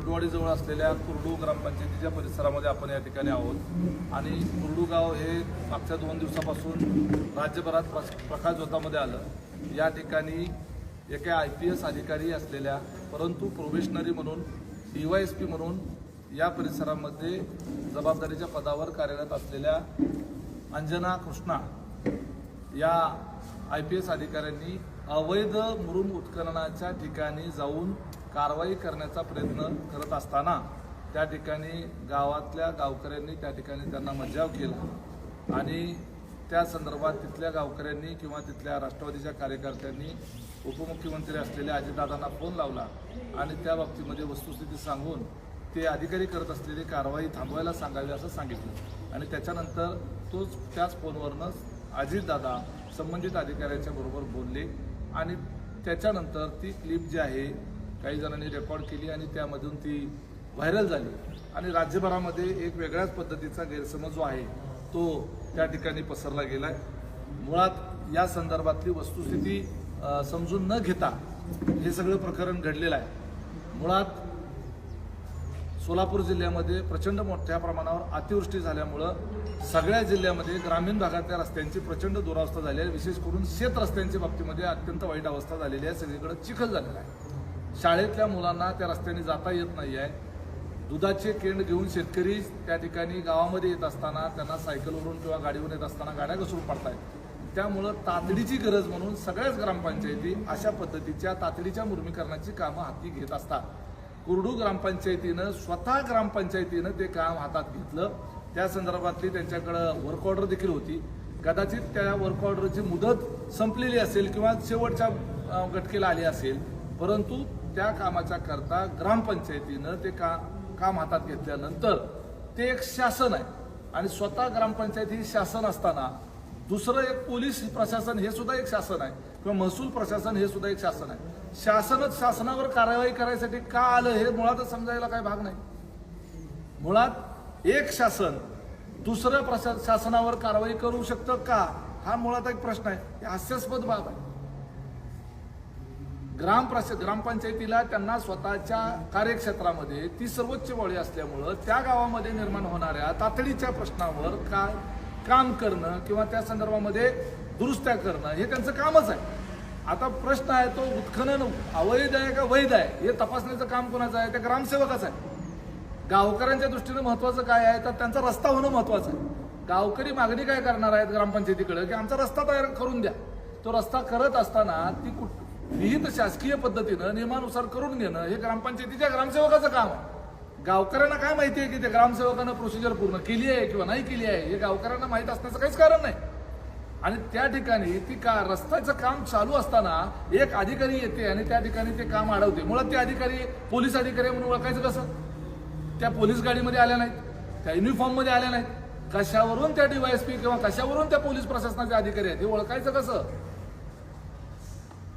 कुर्डुवाडीजवळ असलेल्या कुर्डू ग्रामपंचायतीच्या परिसरामध्ये आपण या ठिकाणी आहोत. आणि कुर्डू गाव हे मागच्या दोन दिवसापासून राज्यभरात प्रकाशझोतामध्ये आलं. या ठिकाणी एका आय पी एस अधिकारी असलेल्या परंतु प्रोबेशनरी म्हणून डी वाय एस पी म्हणून या परिसरामध्ये जबाबदारीच्या पदावर कार्यरत असलेल्या अंजना कृष्णा या आय पी एस अधिकाऱ्यांनी अवैध मुरुम उत्खननाच्या ठिकाणी जाऊन कारवाई करण्याचा प्रयत्न करत असताना त्या ठिकाणी गावातल्या गावकऱ्यांनी त्या ठिकाणी त्यांना मज्जाव केला. आणि त्या संदर्भात तिथल्या गावकऱ्यांनी किंवा तिथल्या राष्ट्रवादीच्या कार्यकर्त्यांनी उपमुख्यमंत्री असलेल्या अजितदादांना फोन लावला आणि त्या बाबतीमध्ये वस्तुस्थिती सांगून ते अधिकारी करत असलेली कारवाई थांबवायला सांगावी असं सांगितलं. आणि त्याच्यानंतर तोच त्याच फोनवरूनच अजितदादा संबंधित अधिकाऱ्याच्या बरोबर बोलले. आणि त्याच्यानंतर ती क्लिप जी आहे काही जणांनी रेकॉर्ड केली आणि त्यामधून ती व्हायरल झाली. आणि राज्यभरामध्ये एक वेगळ्याच पद्धतीचा गैरसमज जो आहे तो त्या ठिकाणी पसरला गेलाय. मुळात या संदर्भातली वस्तुस्थिती समजून न घेता हे सगळं प्रकरण घडलेलं आहे. मुळात सोलापूर जिल्ह्यामध्ये प्रचंड मोठ्या प्रमाणावर अतिवृष्टी झाल्यामुळं सगळ्या जिल्ह्यामध्ये ग्रामीण भागातल्या रस्त्यांची प्रचंड दुरावस्था झाली आहे. विशेष करून शेत रस्त्यांच्या बाबतीमध्ये अत्यंत वाईट अवस्था झालेली आहे. सगळीकडे चिखल झालेला आहे. शाळेतल्या मुलांना त्या रस्त्याने जाता येत नाही आहे. दुधाचे केंड घेऊन शेतकरी त्या ठिकाणी गावामध्ये येत असताना त्यांना सायकलवरून किंवा गाडीवर येत असताना गाड्या घसरून पडतायत. त्यामुळं तातडीची गरज म्हणून सगळ्याच ग्रामपंचायती अशा पद्धतीच्या तातडीच्या मुर्मीकरणाची कामं हाती घेत असतात. कुर्डू ग्रामपंचायतीनं स्वतः ग्रामपंचायतीनं ते काम हातात घेतलं. त्या संदर्भातली त्यांच्याकडं वर्क ऑर्डर देखील होती. कदाचित त्या वर्क ऑर्डरची मुदत संपलेली असेल किंवा शेवटच्या गटकेला आली असेल. परंतु त्या कामाच्या करता ग्रामपंचायतीनं ते का काम हातात घेतल्यानंतर ते एक शासन आहे. आणि स्वतः ग्रामपंचायत ही शासन असताना दुसरं एक पोलीस प्रशासन हे सुद्धा एक शासन आहे. किंवा महसूल प्रशासन हे सुद्धा एक शासन आहे. शासनच शासनावर कारवाई करायसाठी का आलं हे मुळातच समजायला काही भाग नाही. मुळात एक शासन दुसरं प्रशा शासनावर कारवाई करू शकतं का? हा मुळात एक प्रश्न आहे. हे हास्यास्पद बाब आहे. ग्राम प्रश ग्रामपंचायतीला त्यांना स्वतःच्या कार्यक्षेत्रामध्ये ती सर्वोच्च बळी असल्यामुळं त्या गावामध्ये निर्माण होणाऱ्या तातडीच्या प्रश्नावर काय काम करणं किंवा त्या संदर्भामध्ये दुरुस्त्या करणं हे त्यांचं कामच आहे. आता प्रश्न आहे तो उत्खनन अवैध आहे का वैध आहे? हे तपासण्याचं काम कोणाचं आहे? त्या ग्रामसेवकाचं आहे. गावकऱ्यांच्या दृष्टीनं महत्वाचं काय आहे? तर त्यांचा रस्ता होणं महत्वाचं आहे. गावकरी मागणी काय करणार आहेत ग्रामपंचायतीकडे? की आमचा रस्ता तयार करून द्या. तो रस्ता करत असताना ती कुठ विहित शासकीय पद्धतीनं नियमानुसार करून घेणं हे ग्रामपंचायतीच्या ग्रामसेवकाचं काम आहे. गावकऱ्यांना काय माहिती आहे की त्या ग्रामसेवकानं प्रोसिजर पूर्ण केली आहे किंवा नाही केली आहे? हे गावकऱ्यांना माहीत असण्याचं काहीच कारण नाही. आणि त्या ठिकाणी ती का रस्त्याचं काम चालू असताना एक अधिकारी येते आणि त्या ठिकाणी ते काम अडवते. मुळात ते अधिकारी पोलीस अधिकारी आहे म्हणून ओळखायचं कसं? त्या पोलीस गाडीमध्ये आल्या नाहीत त्या युनिफॉर्ममध्ये आल्या नाहीत. कशावरून त्या डीवायएसपी किंवा कशावरून त्या पोलीस प्रशासनाचे अधिकारी आहेत हे ओळखायचं कसं?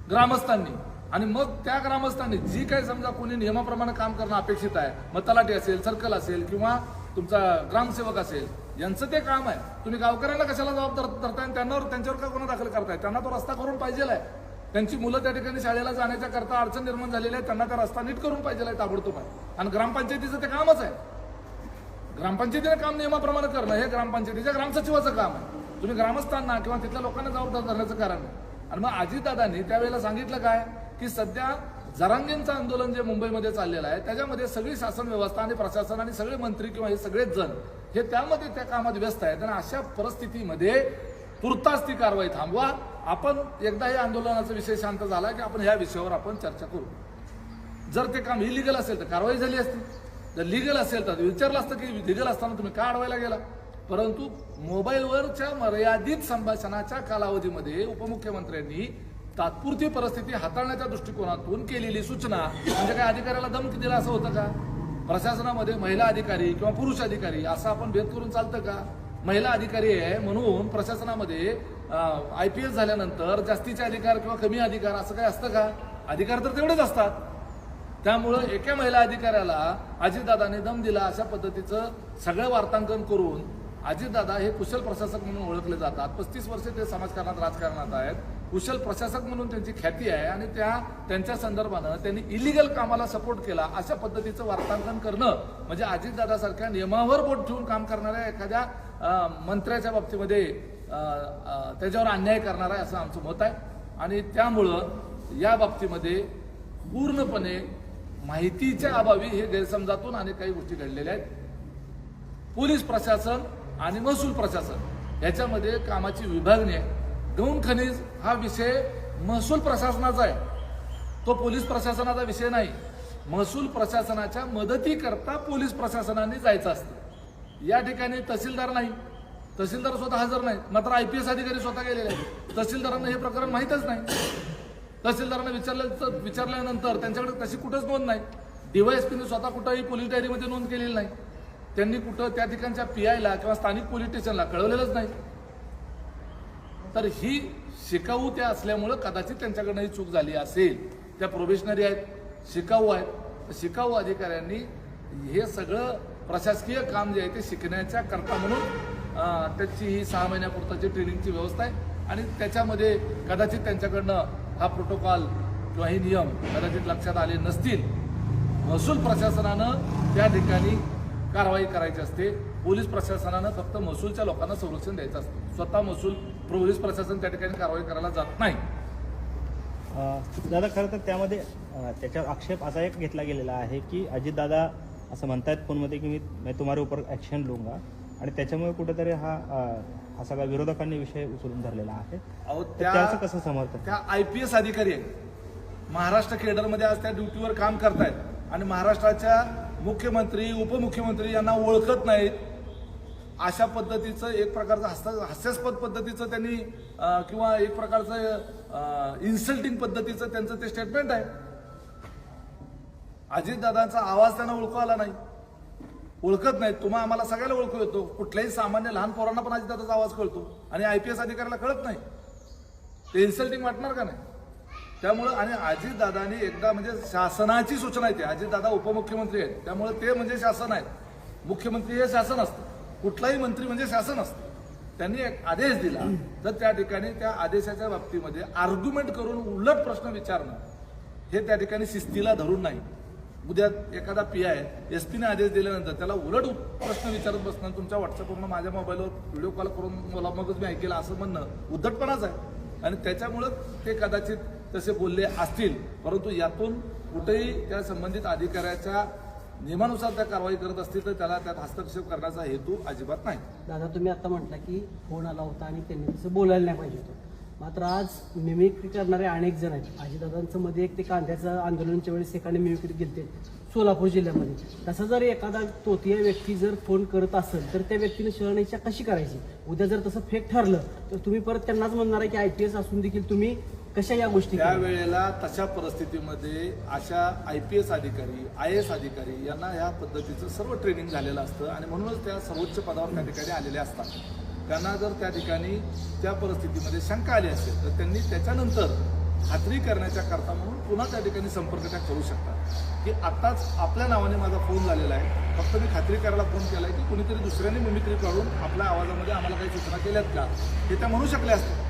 ग्रामस्थांनी. आणि मग त्या ग्रामस्थांनी जी काही समजा कोणी नियमाप्रमाणे काम करणं अपेक्षित आहे मग तलाठी असेल सर्कल असेल किंवा तुमचा ग्रामसेवक असेल यांचं ते काम आहे. तुम्ही गावकऱ्यांना कशाला जबाबदार धरताय? आणि त्यांच्यावर त्यांच्यावर का गुन्हा दाखल करताय? त्यांना तो रस्ता करून पाहिजे आहे त्यांची मुलं त्या ठिकाणी शाळेला जाण्याच्या करता अडचण निर्माण झालेली आहे. त्यांना त्या रस्ता नीट करून पाहिजे आहे ताबडतोब. आहे आणि ग्रामपंचायतीचं ते कामच आहे. ग्रामपंचायतीने काम नियमाप्रमाणे करणं हे ग्रामपंचायतीच्या ग्रामसचिवाचं काम आहे. तुम्ही ग्रामस्थांना किंवा तिथल्या लोकांना जबाबदार धरण्याचं कारण आहे. आणि मग अजितदादांनी त्यावेळेला सांगितलं काय? की सध्या जरांगेंचं आंदोलन जे मुंबईमध्ये चाललेलं आहे त्याच्यामध्ये सगळी शासन व्यवस्था आणि प्रशासन आणि सगळे मंत्री किंवा हे सगळेच जण हे त्यामध्ये त्या कामात व्यस्त आहेत. आणि अशा परिस्थितीमध्ये तुर्तास ती कारवाई थांबवा. आपण एकदा या आंदोलनाचा विषय शांत झाला की आपण ह्या विषयावर आपण चर्चा करू. जर ते काम इलिगल असेल तर कारवाई झाली असती. जर लिगल असेल तर विचारलं असतं की लिगल असताना तुम्ही का अडवायला गेला? परंतु मोबाईलवरच्या मर्यादित संभाषणाच्या कालावधीमध्ये उपमुख्यमंत्र्यांनी तात्पुरती परिस्थिती हाताळण्याच्या दृष्टिकोनातून केलेली सूचना म्हणजे काय अधिकाऱ्याला धमकी दिला असं होतं का? प्रशासनामध्ये महिला अधिकारी किंवा पुरुष अधिकारी असं आपण भेद करून चालतं का? महिला अधिकारी आहे म्हणून प्रशासनामध्ये आय पी एस झाल्यानंतर जास्तीचे अधिकार किंवा कमी अधिकार असं काय असतं का? अधिकार तर तेवढेच असतात. त्यामुळं एका महिला अधिकाऱ्याला अजितदादाने दम दिला अशा पद्धतीचं सगळं वार्तांकन करून अजितदादा हे कुशल प्रशासक म्हणून ओळखले जातात. पस्तीस वर्षे ते समाजकारणात राजकारणात आहेत. कुशल प्रशासक म्हणून त्यांची ख्याती आहे आणि त्या त्यांच्या संदर्भानं त्यांनी इलिगल कामाला सपोर्ट केला अशा पद्धतीचं वार्तांकन करणं म्हणजे अजितदादासारख्या नियमावर बोट ठेवून काम करणाऱ्या एखाद्या मंत्र्याच्या बाबतीमध्ये त्याच्यावर अन्याय करणार आहे असं आमचं मत आहे. आणि त्यामुळं या बाबतीमध्ये पूर्णपणे माहितीच्या अभावी हे गैरसमजातून आणि काही गोष्टी घडलेल्या आहेत. पोलीस प्रशासन आणि महसूल प्रशासन याच्यामध्ये कामाची विभागणी आहे. गौण खनिज हा विषय महसूल प्रशासनाचा आहे. तो पोलीस प्रशासनाचा विषय नाही. महसूल प्रशासनाच्या मदतीकरता पोलीस प्रशासनाने जायचं असतं. या ठिकाणी तहसीलदार नाही. तहसीलदार स्वतः हजर नाही. मात्र आय पी एस अधिकारी स्वतः गेलेले आहेत. तहसीलदारांना हे प्रकरण माहीतच नाही. तहसीलदारांना विचारलं विचारल्यानंतर त्यांच्याकडे तशी कुठंच नोंद नाही. डीवायएसपीने स्वतः कुठंही पोलीस डायरीमध्ये नोंद केलेली नाही. त्यांनी कुठं त्या ठिकाणच्या पी आयला किंवा स्थानिक पोलीस स्टेशनला कळवलेलंच नाही. तर ही शिकाऊ त्या असल्यामुळं कदाचित त्यांच्याकडनं ही चूक झाली असेल. त्या प्रोबेशनरी आहेत शिकाऊ आहेत. तर शिकाऊ अधिकाऱ्यांनी हे सगळं प्रशासकीय काम जे आहे ते शिकण्याच्या करता म्हणून त्याची ही सहा महिन्यापुरताची ट्रेनिंगची व्यवस्था आहे. आणि त्याच्यामध्ये कदाचित त्यांच्याकडनं हा प्रोटोकॉल किंवा हे नियम कदाचित लक्षात आले नसतील महसूल प्रशासनानं त्या ठिकाणी कारवाई करायची असते. पोलीस प्रशासनानं फक्त महसूलच्या लोकांना संरक्षण द्यायचं असतं. स्वतः महसूल पोलीस प्रशासन त्या ठिकाणी कारवाई करायला जात नाही. दादा खरं तर त्यामध्ये त्याच्यावर आक्षेप असा एक घेतला गेलेला आहे की अजितदादा असं म्हणतायत फोनमध्ये की मी मैं तुम्हारे ऊपर ॲक्शन लूंगा. आणि त्याच्यामुळे कुठेतरी हा हा सगळा विरोधकांनी विषय उचलून धरलेला आहे. अहो त्याचं कसं समर्थन? त्या आय पी एस अधिकारी आहेत. महाराष्ट्र केडरमध्ये आज त्या ड्युटीवर काम करतायत. आणि महाराष्ट्राच्या मुख्यमंत्री उपमुख्यमंत्री यांना ओळखत नाहीत. अशा पद्धतीचं एक प्रकारचं हास्य हास्यास्पद पद्धतीचं त्यांनी किंवा एक प्रकारचं इन्सल्टिंग पद्धतीचं त्यांचं ते स्टेटमेंट आहे. अजितदादांचा आवाज त्यांना ओळखू आला नाही. ओळखत नाहीत. तुम्हा आम्हाला सगळ्याला ओळखू येतो. कुठल्याही सामान्य लहान पोरांना पण अजितदादाचा आवाज कळतो. आणि आय पी एस अधिकाऱ्याला कळत नाही. ते इन्सल्टिंग वाटणार का नाही? त्यामुळं आणि अजितदादांनी एकदा म्हणजे शासनाची सूचना येते अजितदादा उपमुख्यमंत्री आहेत. त्यामुळे ते म्हणजे शासन आहेत मुख्यमंत्री हे शासन असतं. कुठलाही मंत्री म्हणजे शासन असतं. त्यांनी एक आदेश दिला. तर त्या ठिकाणी त्या आदेशाच्या बाबतीमध्ये आर्ग्युमेंट करून उलट प्रश्न विचारणं हे त्या ठिकाणी शिस्तीला धरून नाही. उद्या एखादा पी आय एस पीने आदेश दिल्यानंतर त्याला उलट प्रश्न विचारत बसणं तुमच्या व्हॉट्सअपवरून माझ्या मोबाईलवर व्हिडिओ कॉल करून मला मगच मी ऐकेल असं म्हणणं उद्धटपणाच आहे. आणि त्याच्यामुळं ते कदाचित तसे बोलले असतील. परंतु यातून कुठेही त्या संबंधित अधिकाऱ्याच्या नियमानुसार त्या कारवाई करत असतील तर त्याला त्यात हस्तक्षेप करण्याचा हेतू अजिबात नाही. दादा तुम्ही आता म्हटलं की फोन आला होता आणि त्यांनी तसं बोलायला नाही पाहिजे होतं. मात्र आज मिमिक्री करणारे अनेक जण आहेत. आजीदादांचं मध्ये एक ते कांद्याचं आंदोलनाच्या वेळेस एकाने मिमिक्री गेलते सोलापूर जिल्ह्यामध्ये. तसं जर एखादा तोतिया व्यक्ती जर फोन करत असेल तर त्या व्यक्तीने शहराच्या कशी करायची? उद्या जर तसं फेक ठरलं तर तुम्ही परत त्यांनाच म्हणणार आहे की आय पी एस असून देखील तुम्ही कशा या गोष्टी? त्यावेळेला तशा परिस्थितीमध्ये अशा आय पी एस अधिकारी आय एस अधिकारी यांना या पद्धतीचं सर्व ट्रेनिंग झालेलं असतं आणि म्हणूनच त्या सर्वोच्च पदावर त्या ठिकाणी आलेले असतात. त्यांना जर त्या ठिकाणी त्या परिस्थितीमध्ये शंका आली असेल तर त्यांनी त्याच्यानंतर खात्री करण्याच्या करता म्हणून पुन्हा त्या ठिकाणी संपर्क त्या करू शकतात. की आत्ताच आपल्या नावाने माझा फोन झालेला आहे. फक्त मी खात्री करायला फोन केला आहे की कुणीतरी दुसऱ्याने मिमिक्री काढून आपल्या आवाजामध्ये आम्हाला काही सूचना केल्यात का? हे त्या म्हणू शकल्या असतात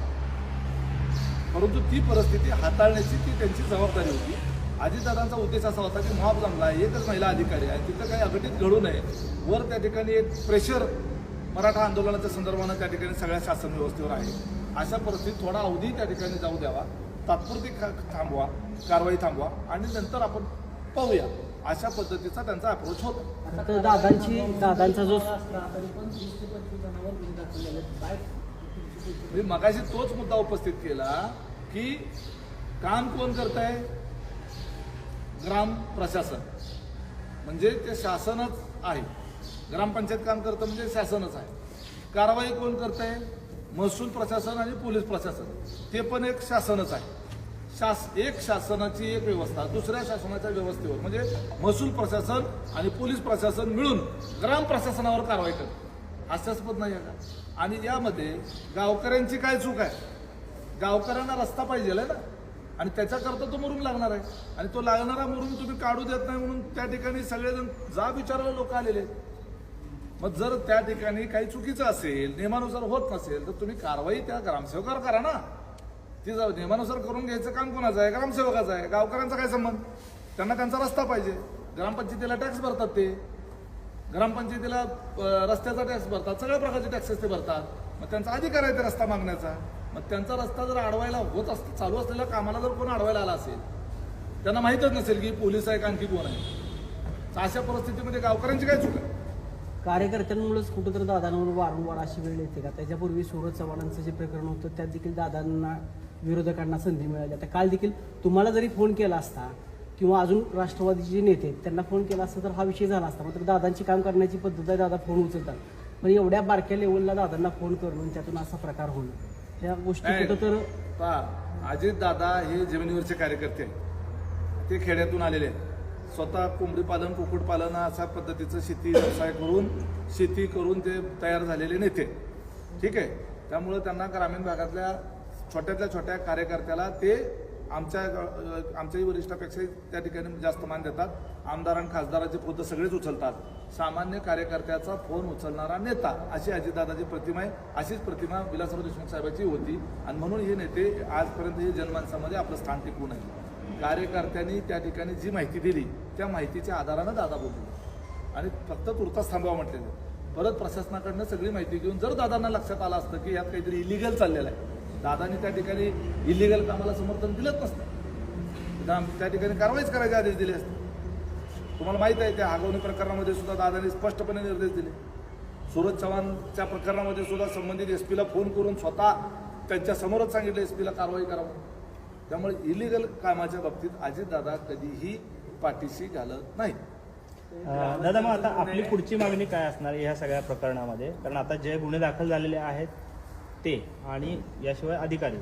परंतु ती परिस्थिती हाताळण्याची ती त्यांची जबाबदारी होती. अजितदादांचा उद्देश असा होता की मॉब जमला एकच महिला अधिकारी आहे तिथं काही अघटित घडू नये. वर त्या ठिकाणी एक प्रेशर मराठा आंदोलनाच्या संदर्भानं त्या ठिकाणी सगळ्या शासन व्यवस्थेवर आहे. अशा परिस्थितीत थोडा अवधी त्या ठिकाणी जाऊ द्यावा. तात्पुरती थांबवा कारवाई थांबवा आणि नंतर आपण पाहूया. अशा पद्धतीचा त्यांचा अप्रोच होता. आता दादांची दादांचा जो मी मगाशी तोच मुद्दा उपस्थित केला की काम कोण करत आहे ग्राम प्रशासन. म्हणजे ते शासनच आहे. ग्रामपंचायत काम करतं म्हणजे शासनच आहे. कारवाई कोण करत आहे महसूल प्रशासन आणि पोलीस प्रशासन. ते पण एक शासनच आहे. शास एक शासनाची एक व्यवस्था दुसऱ्या शासनाच्या व्यवस्थेवर. म्हणजे महसूल प्रशासन आणि पोलीस प्रशासन मिळून ग्राम प्रशासनावर कारवाई करतं हास्यास्पद नाही आहे का? आणि यामध्ये गावकऱ्यांची काय चूक आहे? गावकऱ्यांना रस्ता पाहिजे ना? आणि त्याच्याकरता तो मुरुम लागणार आहे. आणि तो लागणारा मुरुम तुम्ही काढू देत नाही म्हणून त्या ठिकाणी सगळेजण जा विचारायला लोक आलेले आहेत. मग जर त्या ठिकाणी काही चुकीचं असेल नियमानुसार होत नसेल तर तुम्ही कारवाई त्या ग्रामसेवकावर करा ना. ती जाऊ नियमानुसार करून घ्यायचं काम कोणाचं आहे? ग्रामसेवकाचं आहे. गावकऱ्यांचा काय संबंध? त्यांना त्यांचा रस्ता पाहिजे. ग्रामपंचायतीला टॅक्स भरतात ते. ग्रामपंचायतीला रस्त्याचा टॅक्स भरतात. सगळ्या प्रकारचे टॅक्सेस ते भरतात. मग त्यांचा अधिकार आहे ते रस्ता मागण्याचा. मग त्यांचा रस्ता जर अडवायला होत अस चालू असलेल्या कामाला जर कोण अडवायला आला असेल त्यांना माहीतच नसेल की पोलीस आहे का आणखी कोण आहे? अशा परिस्थितीमध्ये गावकऱ्यांची काय चूक आहे? कार्यकर्त्यांमुळेच कुठंतरी दादांवर वारंवार अशी वेळ येते का? त्याच्यापूर्वी सूरज चव्हाणांचं जे प्रकरण होतं त्यात देखील दादांना विरोधकांना संधी मिळाली. आता काल देखील तुम्हाला जरी फोन केला असता किंवा अजून राष्ट्रवादीचे जे नेते त्यांना फोन केला असता तर हा विषय झाला असता. मात्र दादांची काम करण्याची पद्धत आहे दादा फोन उचलतात. पण एवढ्या बारक्या लेवलला दादांना फोन करून त्यातून असा प्रकार होणं या गोष्टी. कुठं तर अजित दादा हे जमिनीवरचे कार्यकर्ते आहेत. ते खेड्यातून आलेले आहेत. स्वतः कोंबडीपालन कुक्कुटपालन अशा पद्धतीचं शेती व्यवसाय करून शेती करून ते तयार झालेले नेते. ठीक आहे? त्यामुळं त्यांना ग्रामीण भागातल्या छोट्यातल्या छोट्या कार्यकर्त्याला ते आमच्या आमच्याही वरिष्ठापेक्षाही त्या ठिकाणी जास्त मान देतात. आमदार आणि खासदाराचे फोन सगळेच उचलतात. सामान्य कार्यकर्त्याचा फोन उचलणारा नेता अशी अजितदादाची प्रतिमा आहे. अशीच प्रतिमा विलासराव देशमुख साहेबाची होती. आणि म्हणून हे नेते आजपर्यंत हे जनमानसामध्ये आपलं स्थान टिकवून आहे कार्यकर्त्यांनी त्या ठिकाणी जी माहिती दिली त्या माहितीच्या आधारानं दादा बोलले. आणि फक्त तुर्तास थांबवा म्हटलेलं परत प्रशासनाकडनं सगळी माहिती घेऊन जर दादांना लक्षात आलं असतं की यात काहीतरी इलिगल चाललेलं आहे दादांनी त्या ठिकाणी इलिगल कामाला समर्थन दिलंच नसतं. त्या ठिकाणी कारवाईच करायचे आदेश दिले असते. तुम्हाला माहीत आहे त्या आगवणी प्रकरणामध्ये सुद्धा दादांनी स्पष्टपणे निर्देश दिले. सुरज चव्हाणच्या प्रकरणामध्ये सुद्धा संबंधित एस पीला फोन करून स्वतः त्यांच्या समोरच सांगितलं एस पीला कारवाई करावं. त्यामुळे इलिगल कामाच्या बाबतीत अजितदादा कधीही पाठीशी घालत नाही दादा मग आता आपली पुढची मागणी काय असणार ह्या सगळ्या प्रकरणामध्ये? कारण आता जे गुन्हे दाखल झालेले आहेत ते आणि याशिवाय अधिकारी?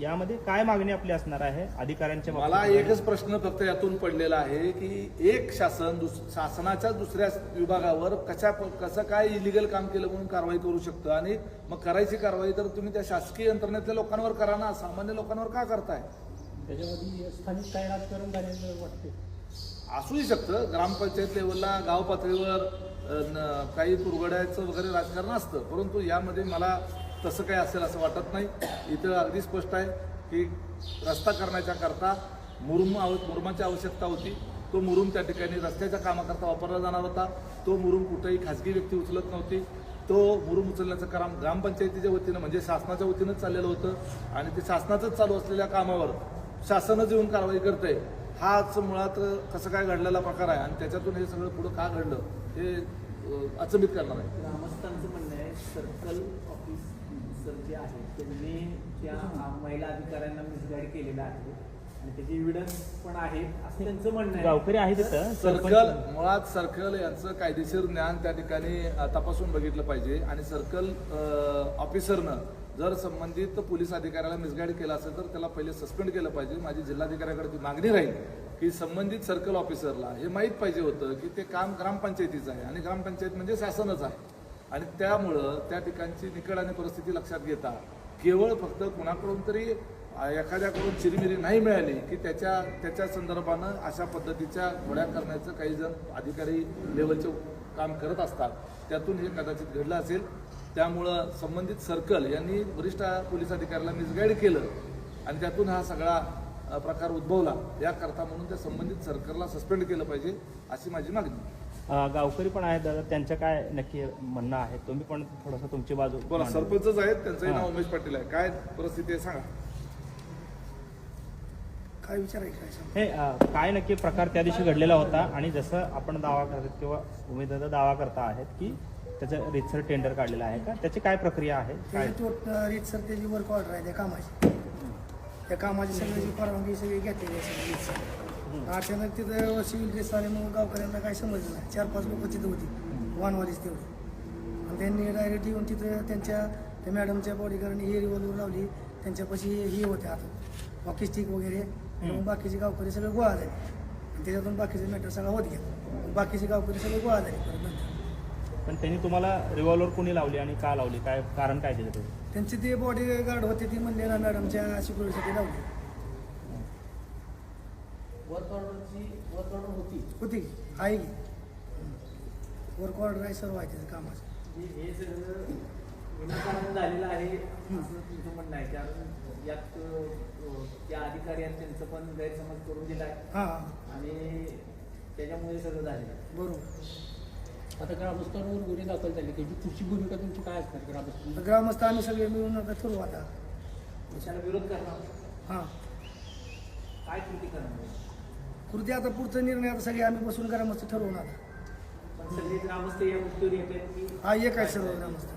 यामध्ये काय मागणी आपली असणार आहे? अधिकाऱ्यांच्या मला? एकच प्रश्न फक्त यातून पडलेला आहे की एक शासन दुस शासनाच्या दुसऱ्या विभागावर कशा कसं काय इलिगल काम केलं म्हणून कारवाई करू शकतं? आणि मग करायची कारवाई तर तुम्ही त्या शासकीय यंत्रणेतल्या लोकांवर करा ना. सामान्य लोकांवर का करताय? त्याच्यामध्ये स्थानिक काय राजकारण झालेलं वाटते. असूही शकतं. ग्रामपंचायत लेवलला गाव पातळीवर काही तुरगड्याचं वगैरे राजकारण असतं. परंतु यामध्ये मला तसं काही असेल असं वाटत नाही. इथं अगदी स्पष्ट आहे की रस्ता करण्याच्या करता मुरुम आव मुरुमाची आवश्यकता होती. तो मुरुम त्या ठिकाणी रस्त्याच्या कामाकरता वापरला जाणार होता. तो मुरुम कुठेही खाजगी व्यक्ती उचलत नव्हती. तो मुरुम उचलण्याचं काम ग्रामपंचायतीच्या वतीनं म्हणजे शासनाच्या वतीनंच चाललेलं होतं आणि ते शासनाचंच चालू असलेल्या कामावर शासनच येऊन कारवाई करते हाच मुळात कसं काय घडलेला प्रकार आहे आणि त्याच्यातून हे सगळं पुढं का घडलं हे अचंबित करणार आहे. ग्रामस्थांचं म्हणणं आहे सर्कल ऑफिसर जे आहे त्यांनी त्या महिला अधिकाऱ्यांना मिसगाईड केलेलं आहे. आणि त्याचे एव्हिडन्स पण आहेत असं त्यांचं म्हणणं आहे. गावकरी आहेत तिथं सर्कल मुळात सर्कल यांचं कायदेशीर ज्ञान त्या ठिकाणी अ, तपासून बघितलं पाहिजे. आणि सर्कल ऑफिसरनं जर संबंधित पोलीस अधिकाऱ्याला मिसगाईड केला असेल तर त्याला पहिले सस्पेंड केलं पाहिजे. माझी जिल्हाधिकाऱ्याकडे ती मागणी राहील की संबंधित सर्कल ऑफिसरला हे माहीत पाहिजे होतं की ते काम ग्रामपंचायतीचं आहे. आणि ग्रामपंचायत म्हणजे शासनच आहे. आणि त्यामुळं त्या ठिकाणची निकड आणि परिस्थिती लक्षात घेता केवळ फक्त कुणाकडून तरी एखाद्याकडून चिरमिरी नाही मिळाली की त्याच्या त्याच्या संदर्भानं अशा पद्धतीच्या गोळ्या करण्याचं काही जण अधिकारी लेवलचे काम करत असतात. त्यातून हे कदाचित घडलं असेल. त्यामुळं संबंधित सर्कल यांनी वरिष्ठ पोलीस अधिकाऱ्याला मिसगाईड केलं आणि त्यातून हा सगळा प्रकार उद्भवला. याकरता म्हणून त्या संबंधित सर्कलला सस्पेंड केलं पाहिजे अशी माझी मागणी गावकरी पण आहेत दादा त्यांचं काय नक्की म्हणणं आहे? तुम्ही पण थोडंसं तुमची बाजू बोला. सरपंचच आहेत त्यांचंही हा. नाव उमेश पाटील आहे. काय परिस्थिती आहे सांगा. काय विचारायचं काय सांग? हे अं, काय नक्की प्रकार त्या दिवशी घडलेला होता आणि जसं आपण दावा करत किंवा उमेदवार दावा करता आहेत की त्याचं रितसर टेंडर काढलेलं आहे का? त्याची काय प्रक्रिया आहे? काय? त्याची तो रीतसर त्याची वर्क ऑर्डर आहे त्या कामाची. त्या कामाची सगळ्याची परवानगी सगळी घेतलेली आहे सगळी रीतसर. अचानक तिथं सिव्हिल ड्रेस आल्यामुळे गावकऱ्यांना काय समजलं नाही. चार पाच लोक तिथं होती. वानवालीच तेवढी. आणि त्यांनी डायरेक्ट येऊन तिथं त्यांच्या त्या मॅडमच्या बॉडीगार्डने हे रिव्हॉल्वर लावली. त्यांच्यापाशी हे होते हातात हॉकी स्टिक वगैरे. मग बाकीचे गावकरी सगळे गोळा झाले. आणि त्याच्यातून बाकीचे मॅटर सगळा होत गेला. बाकीचे गावकरी सगळे गोळा झाले परत पण त्यांनी तुम्हाला रिव्हॉल्वर कोणी लावली आणि का लावली? काय कारण काय दिलं ते त्यांची ते बॉडी गार्ड होते ती म्हणले ना मॅडमच्या सिक्युरिटीसाठी लावली वर्क ऑर्डरची वर्क ऑर्डर होती? आहे की? वर्क ऑर्डर आहे सर्व आहे त्याचं कामाचं. हे सगळं झालेलं आहे असं तुमचं म्हणणं आहे. कारण यात त्या अधिकारी आहेत त्यांचं पण गैरसमज करून दिला आहे हां. आणि त्याच्यामुळे सगळं झालेलं आहे. बरोबर. आता ग्रामस्थांवर गुन्हे दाखल झाले. त्याची पुढची भूमिका तुमची काय असणार ग्रामस्थ तर ग्रामस्थ आम्ही सगळे मिळून आता ठरवू आता. त्याला विरोध करणार. हां. काय कृती करणार? कृती आता पुढचा निर्णय आता सगळे आम्ही बसून ग्रामस्थ ठरवून आता. पण सगळे ग्रामस्थ या गोष्टीवर येतात की हा एक आहे सर्व ग्रामस्थ.